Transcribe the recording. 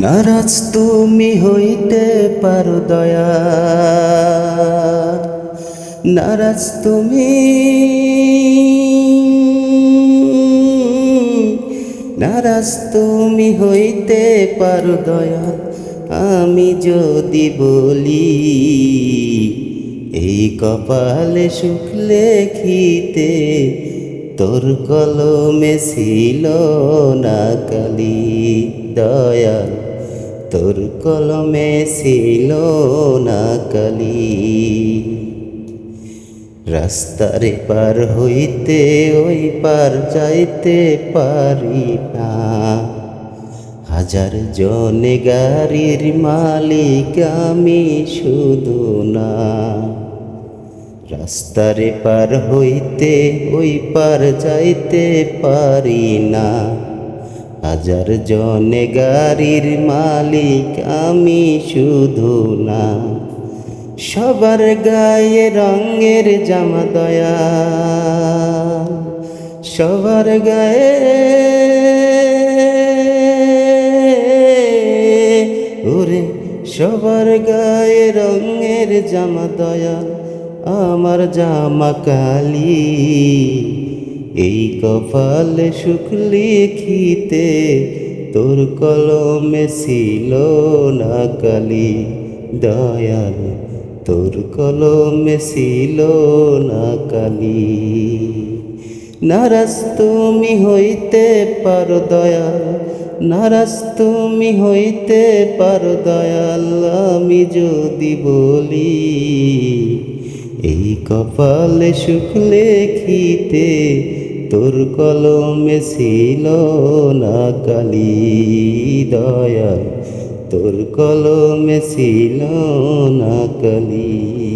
নারাজ তুমি হইতে পারো দয়া। নারাজ তুমি। নারাজ তুমি হইতে পারো দয়া। আমি যদি বলি, এই কপালে সুখ লেখিতে তোর কলমে ছিল না কালি দয়াল। তোর কলমে ছিল না কালি। রাস্তারে পার হইতে ওই পার যাইতে পারি না। হাজার জনে গাড়ির মালিক আমি শুধু না। রাস্তারে পার হইতে ওই পার যাইতে পারি না। হাজার জনে গাড়ির মালিক আমি শুধু না। সবার গায়ে রঙের জামা দয়া। সবার গায়ে ওরে, সবার গায়ে রঙের জামা দয়া। আমার জামা কালি এই কপালে সুখ লিখিতে তোর কলমে ছিল না কালি, দয়াল, তোর কলমে ছিল না কালি। নারাজ তুমি হইতে পারো দয়াল, নারাজ তুমি হইতে পারো দয়াল, আমি যদি বলি, এই কপালে সুখ লেখিতে তোর কলমে ছিল না কালি দয়াল। তোর কলমে ছিল না কালি